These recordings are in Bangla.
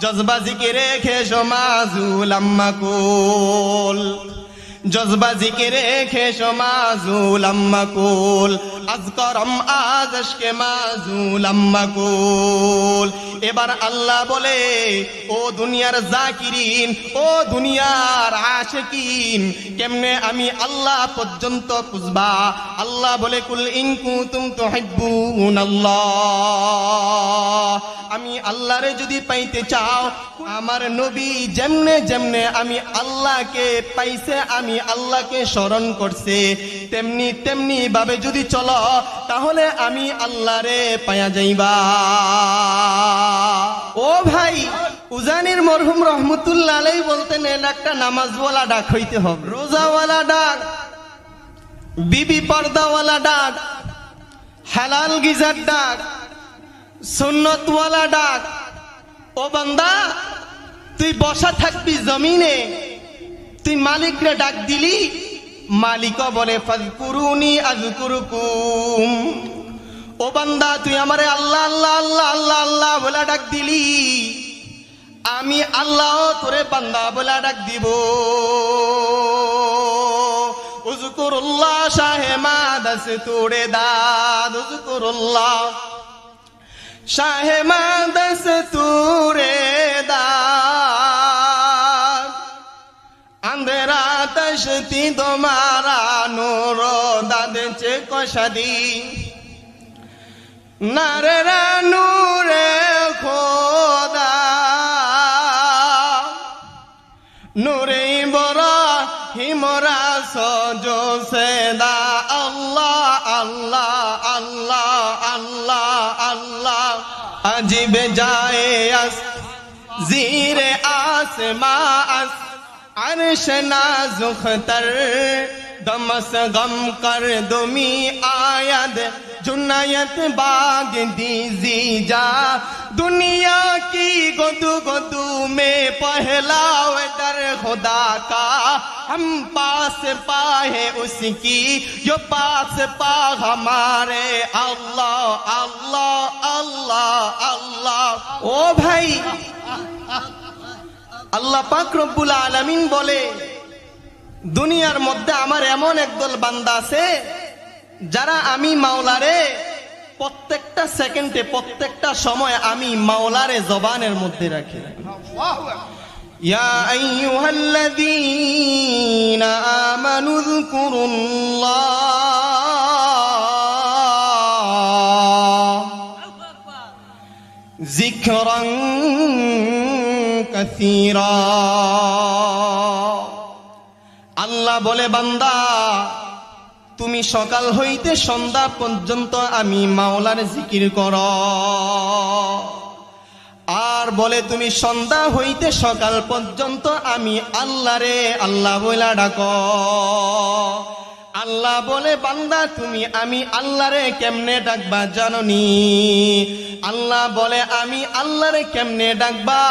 জজবা জিকিরে খেসো মাজুল আম্মা কুল জজবা জিকিরে খেসো মাজুল কুল আজ করম আজ আজকে মাজুল আম্মা কুল এবার আল্লাহ বলে, ও দুনিয়ার জাকিরিন, ও দুনিয়ার আশিকিন, কেমনে আমি আল্লাহ পর্যন্ত খুঁজবা আল্লাহ বলে, কুল ইনকু তুম তো আমি আল্লাহরে যদি পাইতে চাও, আমার নবী যেমনে যেমনে আমি আল্লাহকে পাইছে, আমি আল্লাহকে স্মরণ করছে, তেমনি তেমনি ভাবে যদি চলো তাহলে আমি আল্লাহরে পায়া যাইবা। ও ভাই, উজানির মরহুম রহমতুল্লাহ আলাই বলতেন, এর একটা নামাজওয়ালা ডাক হইতে হবে। রোজাওয়ালা ডাক, বিবি পর্দাওয়ালা ডাক, হালাল গিজার ডাক, সুন্নতওয়ালা ডাক। ও বান্দা, তুই বসা থাকবি জমিনে, তুই মালিকরে ডাক দিলি মালিকও বলে, ফাজকুরুনি আজকুরুকুম ও বান্দা, তুই আমারে আল্লাহ আল্লাহ আল্লাহ আল্লাহ আল্লাহ বলে ডাক দিলি। আমি আল্লাহ তোরে বান্দা বলে ডাক দিব। উজকুরুল্লাহ শাহে মাদাস দাদ উজকুরুল্লাহ শাহে মাদাস তোরে সৃষ্টি তোমারা নোর দাদেছে কষাদি। নারে নূরে খোদা। নূরে বড় হিমরা সজ সেদা আল্লাহ আল্লাহ আল্লাহ আল্লাহ আল্লাহ। আজিবে যায় আস, জিরে আসমা আস अर्श नाजुख तर, दमस गम कर दुमी आयद। जुनायत बाग दीजी जा दुनिया की गुदु गुदु में पहला दर खुदा का। हम पास पाए उसकी, जो पास पा हमारे। अल्लाह अल्लाह अल्लाह अल्लाह। ओ भाई। আল্লাহ পাক রব্বুল আলামিন বলে দুনিয়ার মধ্যে আমার এমন একদল বান্দা আছে যারা আমি মাওলারে প্রত্যেকটা সেকেন্ডে প্রত্যেকটা সময় আমি মাওলারে জবানের মধ্যে রাখি يا أيها الذين آمنوا اذكروا الله ذكرا কাসীরা। আল্লাহ বলে, বান্দা, তুমি সকাল হইতে সন্ধ্যা পর্যন্ত আমি মাওলার জিকির কর। আর বলে, তুমি সন্ধ্যা হইতে সকাল পর্যন্ত আমি আল্লাহরে আল্লাহ বইলা ডাক। আল্লাহ বলে, বান্দা, তুমি, আমি আল্লাহরে কেমনে ডাকবা জাননি? আল্লাহ বলে, আমি আল্লাহরে কেমনে ডাকবা?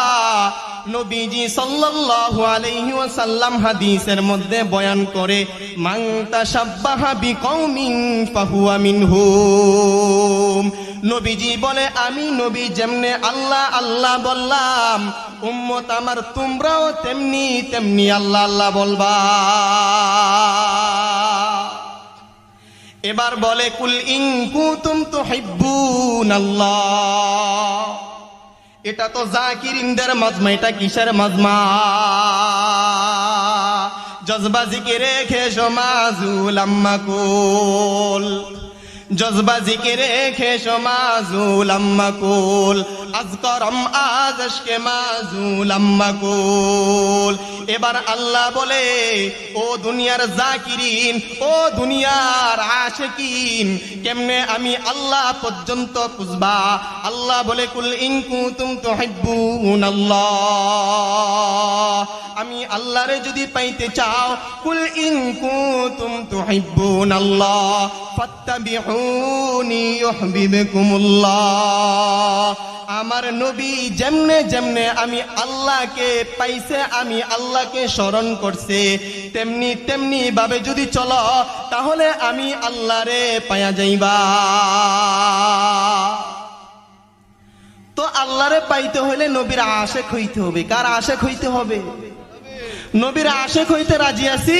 নবীজি সাল্লাল্লাহু আলাইহি ওয়াসাল্লাম হাদিসের মধ্যে বয়ান করে, মান তাশাব্বাহা বিকৌমিন ফাহুয়া মিনহুম। নবীজি বলে, আমি নবী যেমনে আল্লাহ আল্লাহ বললাম, উম্মত আমার তোমরাও তেমনি তেমনি আল্লাহ আল্লাহ বলবা। এবার বলে, কুল ইন কুতুম তো আল্লাহ এটা তো জাকিরিনদের মাজমা, এটা কিসের মজমা? জজবা জিকিরে খেসো মাজুল কুল জজবা জিকিরে খেসো মাজুল আম্মা কুল। আজ আজকে মাজুল আম্মা কুল। এবার আল্লাহ বলে, ও দুনিয়ার জাকিরিন, ও দুনিয়ার আশিকিন, কেমনে আমি আল্লাহ পর্যন্ত খুঁজবা? আল্লাহ বলে, কুল ইনকু তুম তো হিব্বুন আল্লাহ। আমি আল্লাহরে যদি পাইতে চাও, কুল ইনকু তুম তো হিব্বুন আল্লাহ আমার নবী যেমনে যেমনে আমি আল্লাহকে পাইছে, আমি আল্লাহকে স্মরণ করছে, তেমনি তেমনি ভাবে যদি চলো, তাহলে আমি আল্লাহরে পায়া যাইবা। তো আল্লাহরে পাইতে হলে নবীর আশেক হইতে হবে। কার আশেক হইতে হবে? নবীর আশেক হইতে রাজি আছি?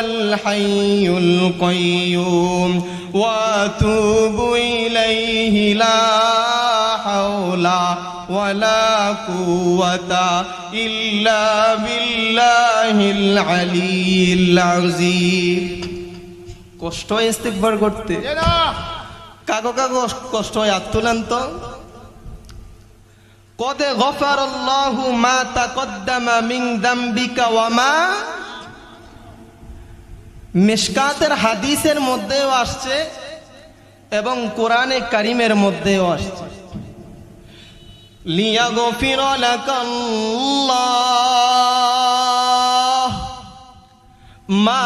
الحي القيوم واتوب اليه لا حول ولا قوه الا بالله العلي العظيم কষ্ট ইস্তেকবার করতে কাগো কাগো কষ্ট হাত তুলেন তো قد غفر الله ما تقدم من ذنبك وما মিশকাতের হাদিসের মধ্যেও আসছে এবং কোরআনে কারিমের মধ্যেও আসছে। লিয়াগফির লাকাল্লাহ মা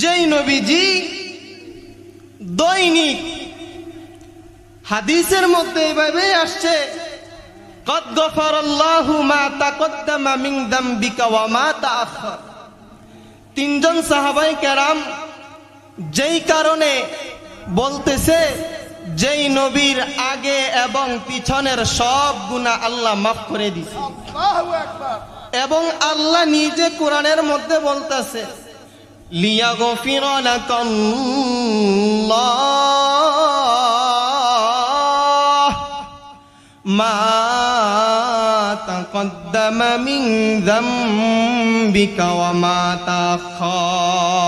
যেই নবীজি দৈনিক হাদিসের মধ্যে এভাবে আসছে গফর আল্লাহু মা তাকদ্দামা মিন দামবিকা ওয়া মা তাআখার তিনজন সাহাবাই কেরাম যেই কারণে বলতেছে যেই নবীর আগে এবং পিছনের সব গুনাহ আল্লাহ মাফ করে দিছে এবং আল্লাহ নিজে কোরআনের মধ্যে বলতেছে লিয়াগফির লাকাল্লাহ মা মিন যামবিকা ওয়া মা তাখার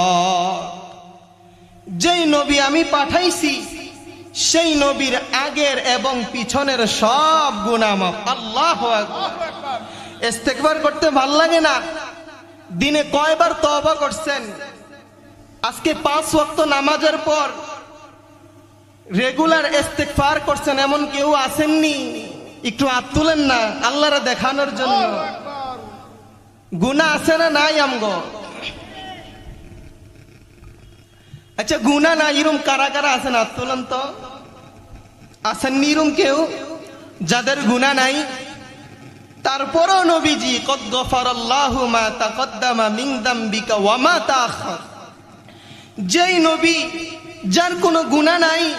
যেই নবী আমি পাঠাইছি, সেই নবীর আগের এবং পিছনের সব মাফ। আল্লাহ ইস্তেকবার করতে ভালো লাগে না। দিনে কয়বার তওবা করছেন? আজকে পাঁচ ওয়াক্ত নামাজের পর রেগুলার ইস্তেগফার করছেন এমন কেউ আসেননি একটু হাত তুলেন না আল্লাহরে দেখানোর জন্য। গুনাহ আছে না নাই আমগো? আচ্ছা গুনাহ না এরম কারা কারা আছেন? হাত তুলেন তো। আসেননি এরম কেউ? যাদের গুনাহ নাই। তারপরও নবীজি কদ গফারাল্লাহু মা তাকদ্দামা মিন দামবিকা ওয়া মা তাআখার যেই নবী যার কোনো গুনাহ নাই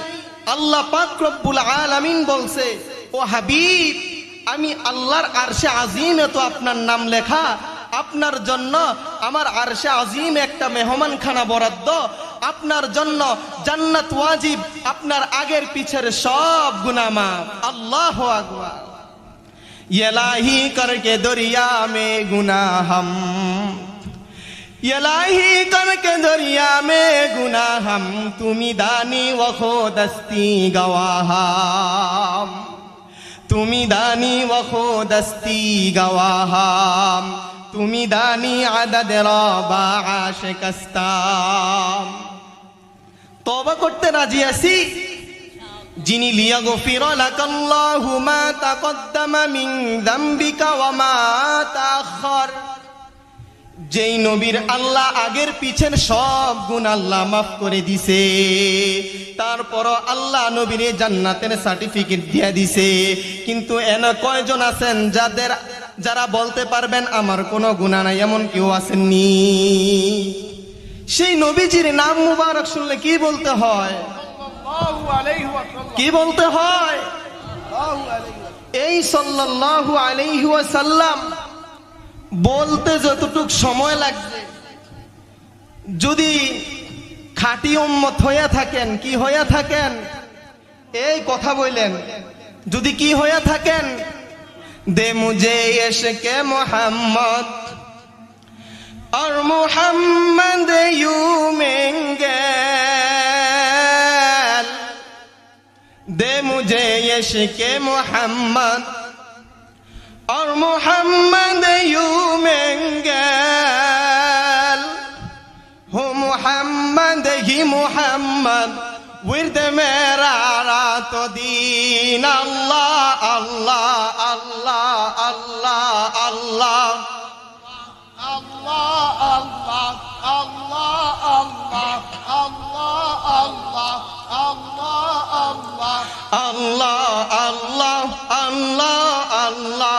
আল্লাহ পাক রব্বুল আলামিন বলছে ও হাবিব, আমি আল্লাহর আরশে আজিমে তো আপনার নাম লেখা। আপনার জন্য আমার আরশে আজিম একটা মেহমানখানা বরাদ্দ। আপনার জন্য জান্নাত ওয়াজিব, আপনার আগের পিছের সব গুনামা আল্লাহ আগুয়া এলাহি করকে দরিয়া মে গুনাহাম। এলাহি করকে দরিয়া মে গুনাহাম। তুমি দানি ও খোদস্তি গওয়াহাম। তুমি দানি ওখোদস্তি গওয়াহাম। তুমি দানি আদাদ রবা আশেকস্তাম। তবা করতে রাজি আছি? যিনি লিয়া গফির লাকাল্লাহু মা তাকদ্দামা মিন যামবিকা ওয়া মা যেই নবীর আল্লাহ আগের পিছের সব গুণ আল্লাহ মাফ করে দিছে তারপর আল্লাহ নবীর জান্নাতের সার্টিফিকেট দিয়ে দিছে। কিন্তু এন কয়জন আছেন যাদের যারা বলতে পারবেন আমার কোনো গুণা নাই এমন কেউ আসেননি সেই নবীজির নাম মুবারক শুনলে কি বলতে হয়? কি বলতে হয়? এই সাল্লাল্লাহু আলাইহি ওয়াসাল্লাম বলতে যতটুক সময় লাগছে। যদি খাঁটি উম্মত হইয়া থাকেন, কি হইয়া থাকেন? এই কথা বললেন। যদি কি হইয়া থাকেন? দে মুঝে এসকে মোহাম্মদ और اور محمد يومنجال هو محمد هي محمد ورد مرارات دين الله الله الله الله الله الله الله الله الله الله الله الله الله الله الله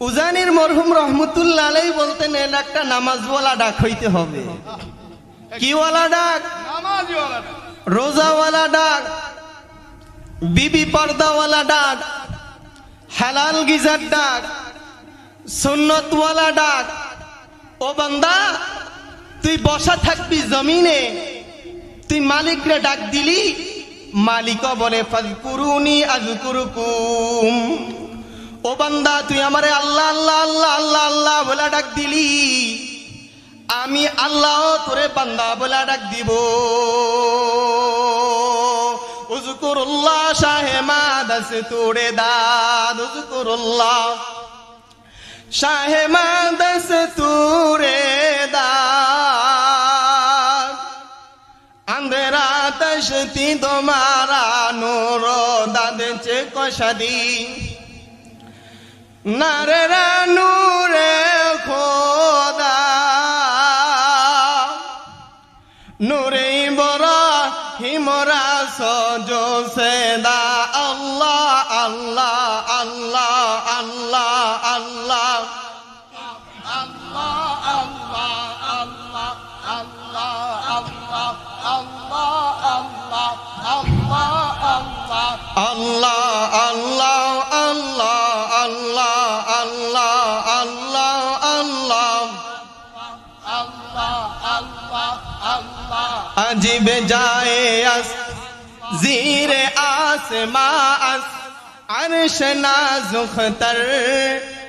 উজানির মরহুম রহমতুল্লাহ আলাই বলতেন এর একটা নামাজওয়ালা ডাক হইতে হবে। কিওয়ালা ডাক? রোজাওয়ালা ডাক? বিবি পর্দাওয়ালা ডাক? হালাল গিজার ডাক? সুন্নতওয়ালা ডাক? ও বান্দা তুই বসা থাকবি জমিনে তুই মালিকরে ডাক দিলি? মালিক বলে ফাজকুরুনি আজকুরুকুম ও বান্দা, তুই আমারে আল্লাহ আল্লাহ আল্লাহ আল্লাহ আল্লাহ বলা ডাক দিলি। আমি আল্লাহ তোরে বান্দা বলা ডাক দিব। উজকুরুল্লাহ শাহে মাদাস দাদ উজকুরুল্লাহ শাহে আন্ধেরা তোমারা নূর দাদ চে কষাদি নারেরা নূরে খোদা। নূরে বড় হিমরা সজ সেদা عجیب جائے اس زیر آسماں اس عرش نازخ تر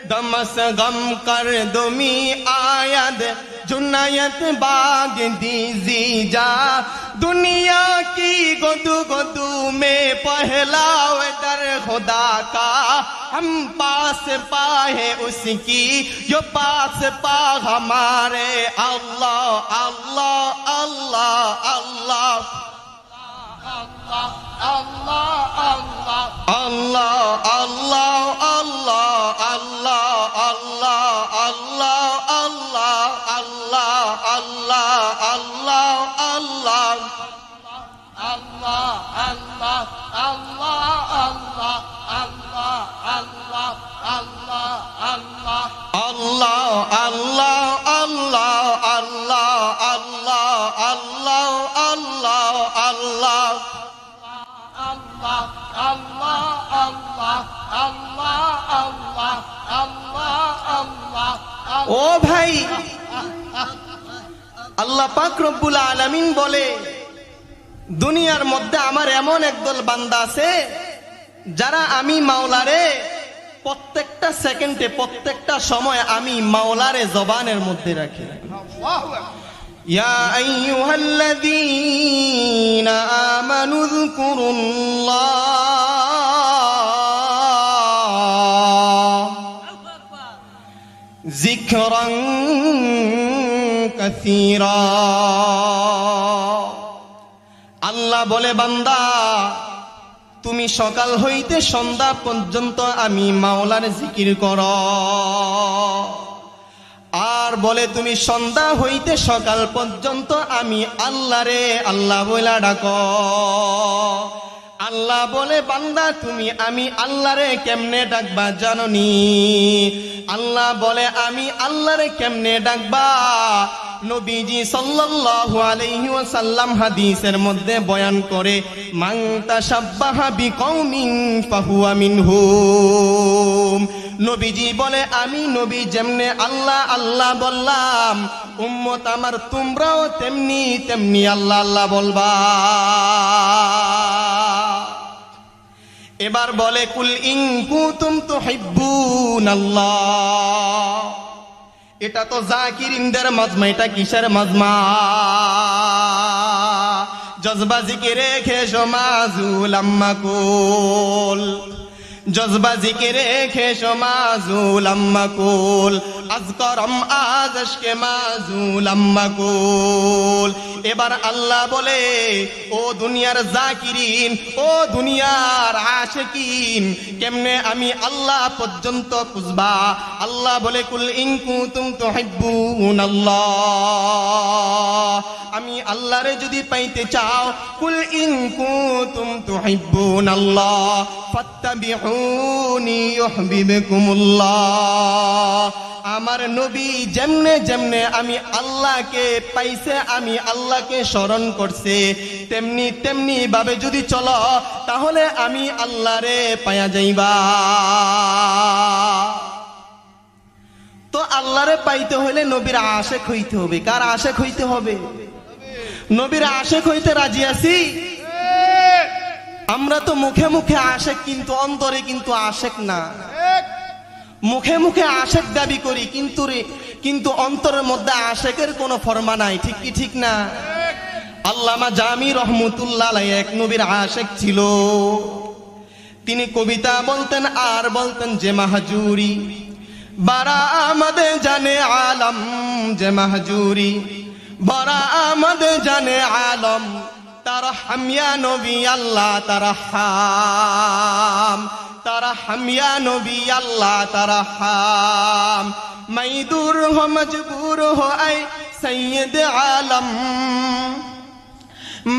दमस गम कर दुमी आयद जुनायत बाग दीजी जा दुनिया की गुदु गुदु में पहलाव दर खुदा का। हम पास पाए उसकी, जो पास पा हमारे। अल्लाह अल्लाह अल्लाह अल्लाह। Allah, Allah, ও ভাই আল্লাহ পাক রব্বুল আলামিন বলে দুনিয়ার মধ্যে আমার এমন একদল বান্দা আছে যারা আমি মাওলারে প্রত্যেকটা সেকেন্ডে প্রত্যেকটা সময় আমি মাওলারে জবানের মধ্যে রাখি يا أيها الذين آمنوا اذكروا الله ذكرا كثيرا আল্লাহ বলে বান্দা তুমি সকাল হইতে সন্ধ্যা পর্যন্ত আমি মাওলার জিকির কর আর বলে তুমি সন্ধ্যা হইতে সকাল পর্যন্ত আমি আল্লাহরে আল্লাহ বইলা ডাক আল্লাহ বলে, বান্দা, তুমি, আমি আল্লাহরে কেমনে ডাকবা জাননি? আল্লাহ বলে, আমি আল্লাহরে কেমনে ডাকবা? নবীজি সাল্লাল্লাহু আলাইহি ওয়াসাল্লাম হাদিসের মধ্যে বয়ান করে, মান তাশাব্বাহা বিকৌমিন ফাহুয়া মিনহুম। নবীজি বলে, আমি নবী যেমনে আল্লাহ আল্লাহ বললাম, উম্মত আমার তোমরাও তেমনি তেমনি আল্লাহ আল্লাহ বলবা। এবার বলে, কুল ইংকু কুতুম তো এটা তো জাকিরিনদের মাজমা, এটা কিসের মজমা? জজবা জিকিরে খেসো মাজুল কুল জজবা জিকিরে খেসো মাজুল আম্মা কুল। আজকরম আজকে মাজুল আম্মা কুল। এবার আল্লাহ বলে, ও দুনিয়ার জাকিরিন, ও দুনিয়ার আশেকিন, কেমনে আমি আল্লাহ পর্যন্ত খুঁজবা? আল্লাহ বলে, কুল ইংকু তুম তো হিব্বুন আল্লাহ। আমি আল্লাহরে যদি পাইতে চাও, কুল ইনকু তুম তো হিব্বুন আল্লাহ ফাত্তাবিউনি ইউহিব্বুকুমুল্লাহ আমার নবী যেমনে যেমনে আমি আল্লাহকে পাইছে, আমি আল্লাহকে স্মরণ করছে, তেমনি তেমনি ভাবে যদি চলো, তাহলে আমি আল্লাহরে পায়া যাইবা। তো আল্লাহরে পাইতে হলে নবীর আশেক হইতে হবে। কার আশেক হইতে হবে? নবীর আশেক হইতে রাজি আছি? আমরা তো মুখে মুখে আশেক কিন্তু অন্তরে কিন্তু আশেক না। মুখে মুখে আশেক দাবি করি কিন্তু কিন্তু অন্তরের মধ্যে আশেকের কোনো ফরমা নাই ঠিক কি ঠিক না? আল্লামা জামি রহমতুল্লাহ এক নবীর আশেক ছিল। তিনি কবিতা বলতেন আর বলতেন যে মাহাজুরি। বারা আমাদের জানে আলম যে মাহাজুরি। বারা আমাদের জানে আলম তারা হামিয়া নবী, আল্লাহ তারা হাম তারা হামিয়া নবী, আল্লাহ তারা হাম মাই দূর হো, মজবুর হো, আই সৈয়দ আলম।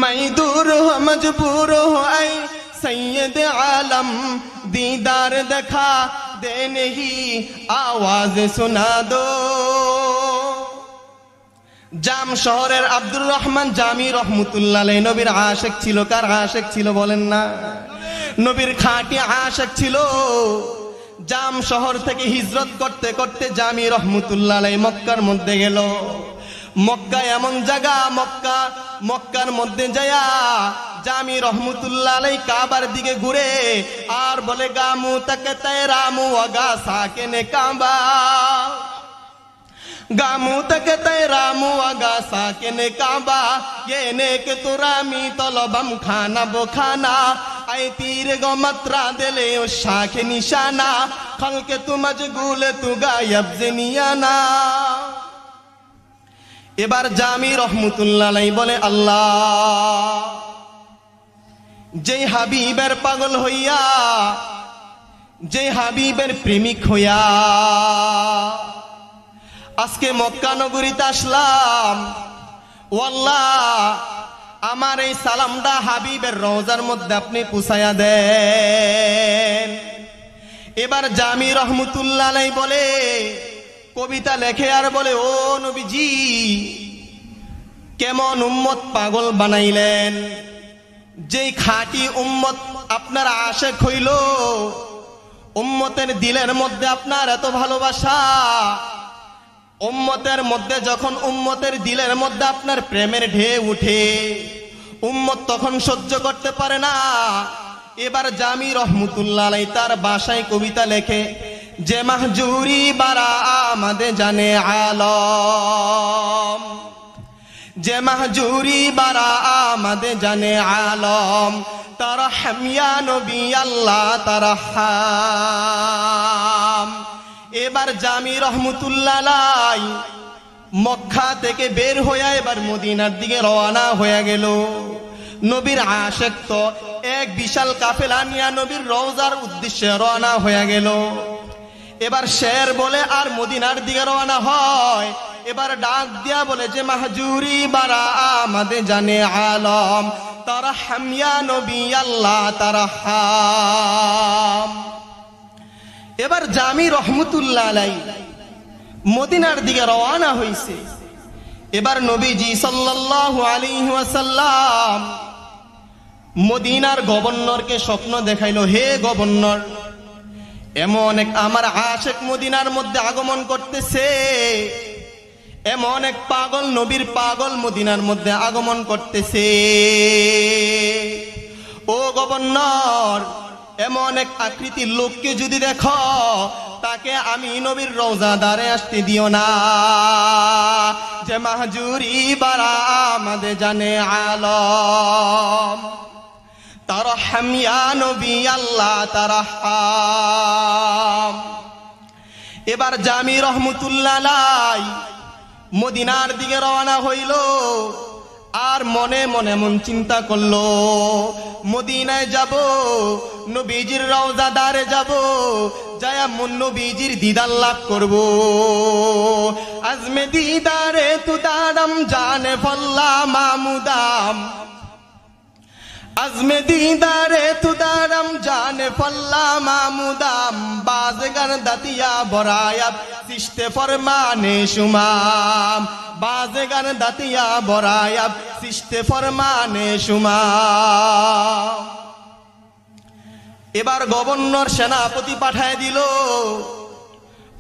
মাই দূর হো, মজবুর হো, আই সৈয়দ আলম। দিদার দেখা দে আওয়াজ সুনা দো। জাম শহরের আব্দুর রহমান জামি রহমতুল্লাহ নবীর আশেক ছিল, কার আশেক ছিল বলেন না? নবীর খাঁটি আশেক ছিল। জাম শহর থেকে হিজরত করতে করতে জামি রহমতুল্লাহ মক্কার মধ্যে গেল। মক্কা এমন জায়গা, মক্কা, মক্কার মধ্যে যায়া জামি রহমতুল্লাহ আলাই কাবার দিকে ঘুরে, আর বলে, গামু তাকে তাই রামু আগা সাকেনে কাবা। গামু তকে তাই রামু আগা সাকেনে কাবা ये नेक तुरामी तलबम खाना बो खाना आई तीर गो मतरा दिले ओ शाख निशाना खल के तू मजगूल तू गायब जिनियाना এবার জামি রহমতুল্লাহ আলাই বলে আল্লাহ যেই হাবিবের পাগল হইয়া যে হাবিবের প্রেমিক হইয়া আজকে মক্কা নগরীতে আসলাম। ওয়াল্লাহ, আমার এই সালামটা হাবিবের রওজার মধ্যে আপনি পুষায়া দেন। এবার জামি রহমতুল্লাহ বলে, কবিতা লেখে আর বলে, ও নবীজি, কেমন উম্মত পাগল বানাইলেন। যেই খাঁটি উম্মত আপনার আশেক হইল, উম্মতের দিলের মধ্যে আপনার এত ভালোবাসা উম্মতের মধ্যে যখন উম্মতের দিলের মধ্যে আপনার প্রেমের ঢে উঠে, উম্মত তখন সহ্য করতে পারে না। এবার জামি রহমতুল্লাহ তার বাসায় কবিতা লেখে, যে মাহজুরি বারা আমাদের জানে আলম। যে মাহজুরি বারা আমাদের জানে আলম। তারা হামিয়া নবী আল্লাহ, তারা হাম এবার জামি রহমতুল্লাহ মক্কা থেকে বের হইয়া এবার মদিনার দিকে রওনা হয়ে গেল। নবীর আশেক তো এক বিশাল কাফেলা নিয়া নবীর রওজার উদ্দেশ্যে রওনা হয়ে গেল। এবার শের বলে, আর মদিনার দিকে রওনা হয়। এবার ডাক দিয়া বলে, যে মাহজুরি বারা আমাদের জানে আলম, তারা হামিয়া নবী, আল্লাহ তারা হাম। এবার জামি রহমতুল্লাহ আলাই মদিনার দিকে রওয়ানা হয়েছে এবার নবীজি সাল্লাল্লাহু আলাইহি ওয়াসাল্লাম মদিনার গভর্নরকে স্বপ্ন দেখাইল, হে গভর্নর, এমন এক আমার আশেক মদিনার মধ্যে আগমন করতেছে। এমন এক পাগল নবীর পাগল মদিনার মধ্যে আগমন করতেছে। ও গভর্নর এমন এক আকৃতির লোককে যদি দেখো, তাকে আমি নবীর রোজাদারে আসতে দিও না। যে মাহজুরি বারা আমাদের জানে আলম। তারহাম ইয়া নবী, আল্লাহ তারহাম এবার জামি রহমতুল্লাহ মদিনার দিকে রওনা হইল। আর মনে মনে মন চিন্তা করল, মদিনায় যাব, নবীজির রওজাদারে যাব, যায়া মন নবীজির দিদার লাভ করব। আজমে দিদারে তুদারাম জানে ফল্লা মামুদাম। আজমে দিদারে তুদারম, জানে ফল্লা মামুদাম বাজগার দাতিয়া বরায়াব সৃষ্টে ফরমানে সুমাম। বাজগার দাতিয়া বরায়াব সৃষ্টে ফরমানে সুমাম। এবার গভর্নর সেনাপতি পাঠায় দিল,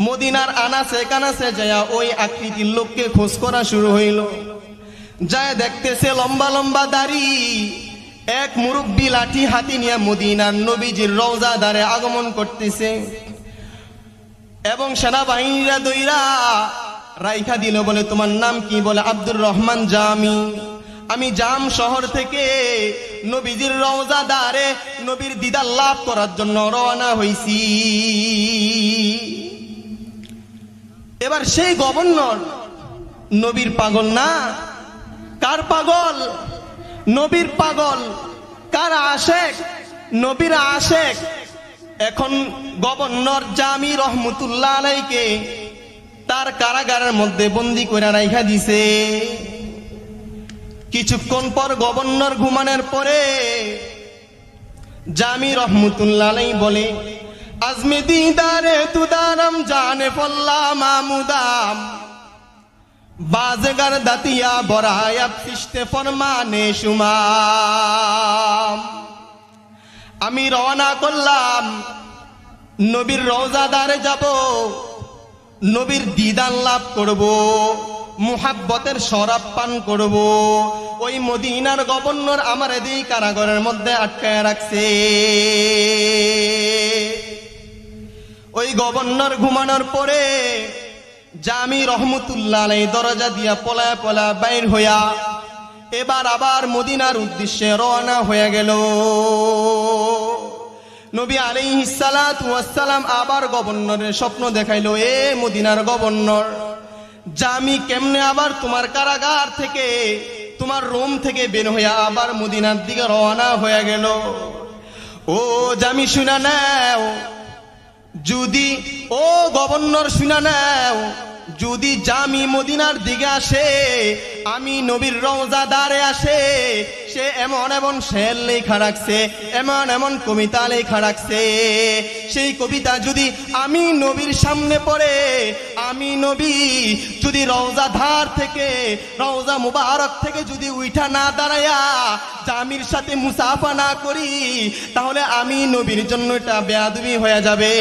মদিনার আনাসে কানাসে যায় ওই আকৃতির লোককে খোঁজ করা শুরু হইল। যায় দেখতেছে লম্বা লম্বা দাড়ি এক মুরব্বী লাঠি হাতি নিয়ে মদিনার নবীজির রওজাদারে আগমন করতেছে। এবং সেনাবাহিনীরা দইরা রাইখা দিল বলে, তোমার নাম কি? বলে, আব্দুর রহমান জামি। আমি জাম শহর থেকে নবীজির রওজা দ্বারে নবীর দিদার লাভ করার জন্য রওনা হইছি। এবার সেই গভর্নর, নবীর পাগল না? কার পাগল? নবীর পাগল। কার আশেক? নবীর আশেক। এখন গভর্নর জামি রহমতুল্লাহ আলাইকে তার কারাগারের মধ্যে বন্দি করে রাইখা দিছে। কিছুক্ষণ পর গভর্নর ঘুমানোর পরে জামি রহমতুল্লাহ বলে, আজমে দিদারে তুদারাম, জানে ফল্লা মামুদাম। বাজগার দাতিয়া বরায়াব সৃষ্টে ফরমানে সুমাম। আমি রওনা করলাম, নবীর রওজাদারে যাব, নবীর দিদান লাভ করব, মুহাব্বতের শরাব পান করব। ওই মদিনার গভর্নর আমার এদিকে কারাগারের মধ্যে আটকায় রাখছে। ওই গভর্নর ঘুমানোর পরে জামি রহমতুল্লাহ দরজা দিয়া পলা পলা বাইর হইয়া এবার আবার মদিনার উদ্দেশ্যে রওনা হয়ে গেল। নবী আলাইহিস সালাতু আবার গভর্নরের স্বপ্ন দেখাইলো, এ মদিনার গভর্নর জামি কেমনে আবার তোমার কারাগার থেকে, তোমার রোম থেকে বের হইয়া আবার মদিনার দিকে রওনা হয়ে গেল? ও জামি শুনা নাও যদি ও গভর্নর শুনা নাও যদি জামি মদিনার দিকে আসে, আমি নবীর রওজাদারে আসে, সে এমন এমন শের লেখা রাখছে, এমন এমন কবিতা লেখা রাখছে। সেই কবিতা যদি আমি নবীর সামনে পড়ে, আমি নবী যদি রওজা ধার থেকে, রওজা মুবারক থেকে যদি উইঠা না দাঁড়ায়া জামির সাথে মুসাফা না করি, তাহলে আমি নবীর জন্য এটা বেয়াদবি হয়ে যাবে।